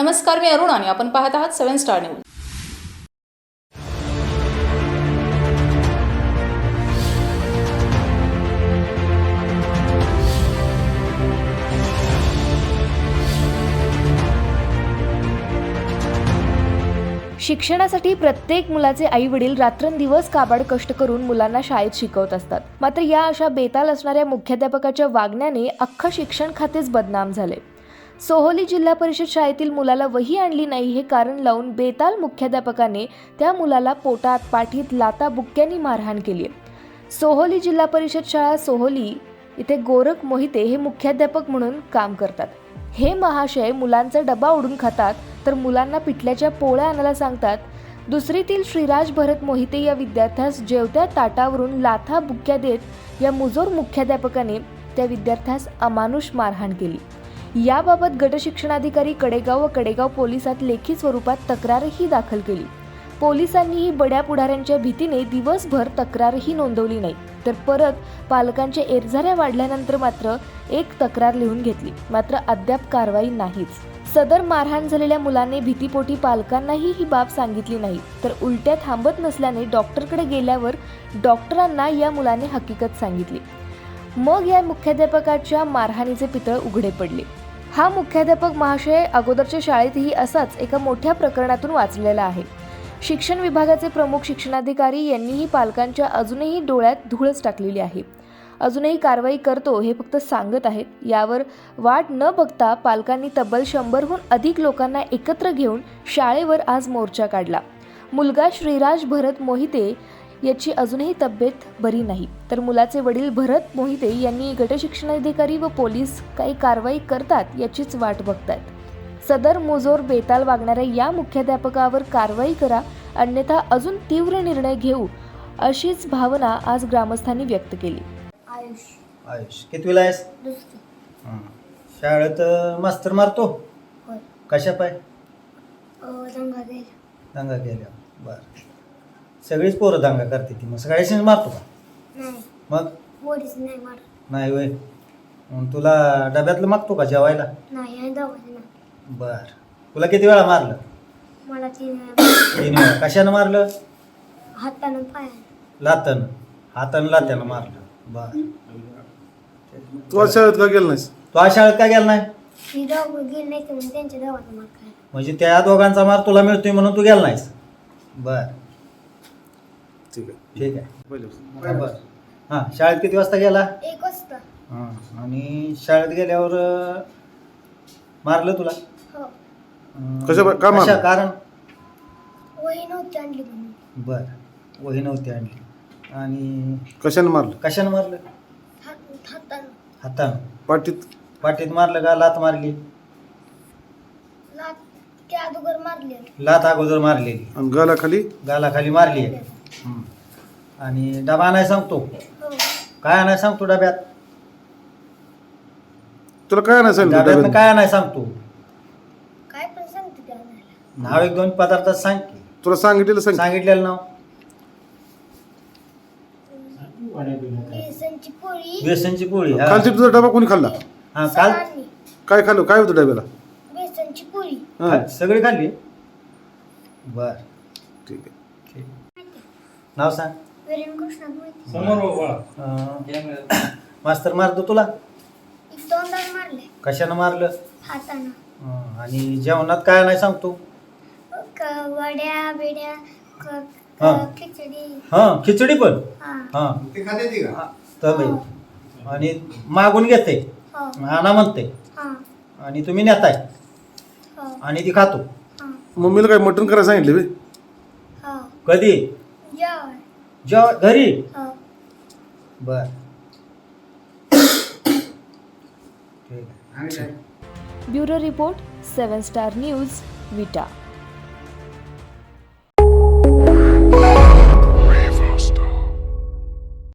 नमस्कार मी अरुण आणि आपण पाहत आहात सेव्हन स्टार न्यूज. शिक्षणासाठी प्रत्येक मुलाचे आई वडील रात्रंदिवस काबाड कष्ट करून मुलांना शाळेत शिकवत असतात. मात्र या अशा बेताल असणाऱ्या मुख्याध्यापकाच्या वागण्याने अख्खं शिक्षण खातेच बदनाम झाले. सोहोली जिल्हा परिषद शाळेतील मुलाला वही आणली नाही हे कारण लावून बेताल मुख्याध्यापकाने त्या मुलाला पोटात पाठीत लाता बुक्क्यांनी मारहाण केली सोहोली जिल्हा परिषद शाळा सोहोली इथे गोरख मोहिते हे मुख्याध्यापक म्हणून काम करतात. हे महाशय मुलांचा डबा उडून खातात तर मुलांना पिठल्याच्या पोळ्या आणायला सांगतात दुसरीतील श्रीराज भरत मोहिते या विद्यार्थ्यास जेवत्या ताटावरून लाथा बुक्क्या देत या मुजोर मुख्याध्यापकाने त्या विद्यार्थ्यास अमानुष मारहाण केली. याबाबत गटशिक्षणाधिकारी कडेगाव व कडेगाव पोलिसात लेखी स्वरूपात तक्रारही दाखल केली. पोलिसांनीही बड्या पुढाऱ्यांच्या भीतीने दिवसभर तक्रारही नोंदवली नाही. तर परत पालकांच्या एरझाऱ्या वाढल्यानंतर मात्र एक तक्रार लिहून घेतली. मात्र अद्याप कारवाई नाहीच. सदर मारहाण झालेल्या मुलाने भीतीपोटी पालकांनाही ही बाब सांगितली नाही. तर उलट्या थांबत नसल्याने डॉक्टरकडे गेल्यावर डॉक्टरांना या मुलाने हकीकत सांगितली. मग या मुख्याध्यापकाच्या मारहाणीचे पितळ उघडे पडले. हा मुख्याध्यापक महाशय अगोदरच्या शाळेतही असाच एका मोठ्या प्रकरणातून वाचलेला आहे. शिक्षण विभागाचे प्रमुख शिक्षणाधिकारी यांनीही पालकांच्या अजूनही डोळ्यात धूळच टाकलेली आहे. अजूनही कारवाई करतो हे फक्त सांगत आहेत. यावर वाट न बघता पालकांनी तब्बल शंभरहून अधिक लोकांना एकत्र घेऊन शाळेवर आज मोर्चा काढला. मुलगा श्रीराज भरत मोहिते याची अजूनही तब्येत बरी नाही. तर मुलाचे वडील भरत मोहिते यांनी गटशिक्षणाधिकारी व पोलीस काही कारवाई करतात याचीच वाट बघतायत. सदर मुजोर बेताल वागणाऱ्या या मुख्याध्यापकावर कारवाई करा अन्यथा अजून तीव्र निर्णय घेऊ अशीच भावना आज ग्रामस्थांनी व्यक्त केली. आयुष. आयुष. कितवीला आहेस? दुसरी. हां. शाळेत अं, मास्तर मारतो? होय. कशा पाय? रंगा गेला दंगा केल्या बरं. सगळीच पोरं दंगा करते ती. मग सगळ्याशीच मारतो का? नाही. मग? नाही मारत. नाही वय मग तुला डब्यातलं मागतो का जेवायला? नाही आणि बर. तुला किती वेळा मारलं? मला तीन वेळा तीन वेळा. कशानं मारलं? हातानं पायानं. लातन हातानं लात्यानं मारलं. बर. तू आज शाळेत का गेला नाहीस? तू आज शाळेत का गेला नाही? ती दोघं गेले नाही तर मग त्यांच्या दोघांचा मार खायला. म्हणजे त्या दोघांचा मार तुला मिळतोय म्हणून तू गेला नाहीस? बर. ठीक आहे. ठीक आहे. पहिले बर हां शाळेत किती वाजता गेला? एक वाजता. हां आणि शाळेत गेल्यावर अं, मारलं तुला? हो. अं, कशा का मारलं? कशा कारण? वही नव्हती आणली म्हणून. बर वही नव्हती आणली. आणि कशाने मारलं? कशानं मारलं? हात हातानं. हातानं. पाठीत? पाठीत मारलं का लात मारली? लात त्या अगोदर मारली लात अगोदर मारलेली. आणि गालाखाली? गालाखाली मारली. आहे हं. आणि डबा आणाय सांगतो. हो काय आणाय सांगतो डब्यात? तुला काय नाही सांगितलं डब्यातनं डब्यात? काय आणाय सांगतो? काय पण सांगते त्या आणायला. नाव एक दोन पदार्थ सांग की. तुला सांगितलेलं सांग. सांगितलेलं नाव? बेसनची पोळी. बेसनची पोळी हा. कालची तुझा डबा कोणी खाल्ला? हा, काल? काय खाल्लं? काय होतं डब्याला? बेसनची पोळी. हा सगळी खाल्ली? बर. ठीक आहे. ठीक. नाव सांग. वीरेन कृष्णा मोहिते अं, मास्तर मारतो तुला? दोनदा मारले. कशानं मारलं? हातानं. अं, आणि जेवणात काय नाही सांगतो क- वड्या बिड्या क- हा. खिचडी. हा खिचडी पण? हा. हा. आणि मागून घेते. हो. आणा म्हणते. हा. आणि तुम्ही नेताय. हो. आणि ती खातो. हा. मम्मीला काय मटण करायला सांगितलं बे? हो. कधी? जेवण जेव घरी? हो. बर. ठीक आहे bureau report seven star news Vita.